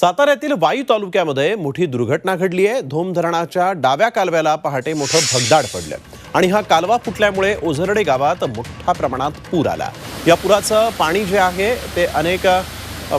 साताऱ्यातील वायू तालुक्यामध्ये मोठी दुर्घटना घडली आहे. धोम धरणाच्या डाव्या कालव्याला पहाटे मोठं भगदाड पडलं. आणि हा कालवा फुटल्यामुळे ओझरडे गावात मोठ्या प्रमाणात पूर आला. या पुराचं पाणी जे आहे ते अनेक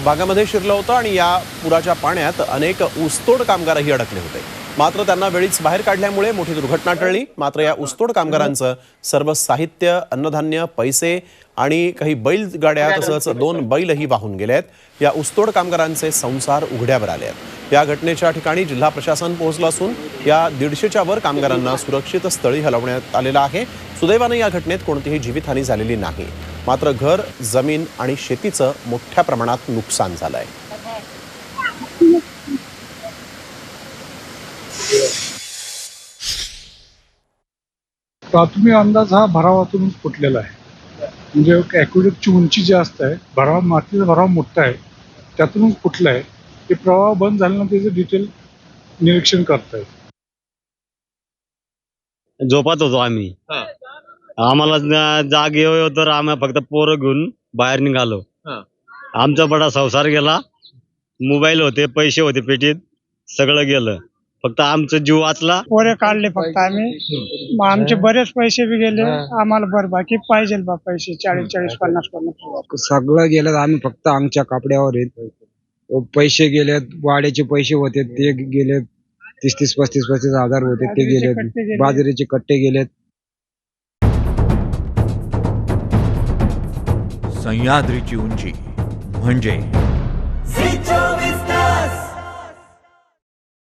भागामध्ये शिरलं होतं आणि या पुराच्या पाण्यात अनेक ऊसतोड कामगारही अडकले होते. मात्र त्यांना वेळीच बाहेर काढल्यामुळे मोठी दुर्घटना टळली. मात्र या ऊसतोड कामगारांचं सर्व साहित्य अन्नधान्य पैसे आणि काही बैलगाड्या तसंच दोन बैलही वाहून गेले आहेत. या ऊसतोड कामगारांचे संसार उघड्यावर आले आहेत. या घटनेच्या ठिकाणी जिल्हा प्रशासन पोहोचलं असून या दीडशेच्या वर कामगारांना सुरक्षित स्थळी हलवण्यात आलेलं आहे. सुदैवाने या घटनेत कोणतीही जीवितहानी झालेली नाही. मात्र घर जमीन आणि शेतीचं मोठ्या प्रमाणात नुकसान झालं आहे प्राथमिक अंदाज हा भरावातूनच फुटलेला आहे. म्हणजे ॲक्युरेटची उंची जी असते भराव मातीचा भराव मोठा आहे त्यातूनच फुटलं आहे. ते प्रवाह बंद झाल्यानंतर त्याचं डिटेल निरीक्षण करतायत झोपत होतो आम्ही. आम्हाला जा- जाग येऊ तर आम्ही फक्त पोरं घेऊन बाहेर निघालो. आमचा बडा संसार गेला. मोबाईल होते पैसे होते पेटीत सगळं गेलं. फक्त आमचा जीव वाचला. पोरे काढले फक्त आम्ही. मग आमचे बरेच पैसे बी गेले. आम्हाला बरं बाकी पाहिजे बा पैसे चाळीस चाळीस पन्नास पन्नास. सगळं गेलं आम्ही फक्त आमच्या कपड्यावर आहेत पैसे गेलेत वाड्याचे पैसे होते ते गेलेत. तीस तीस पस्तीस पस्तीस हजार होते ते गेलेत. बाजरीचे कट्टे गेलेत. सह्याद्रीची उंची म्हणजे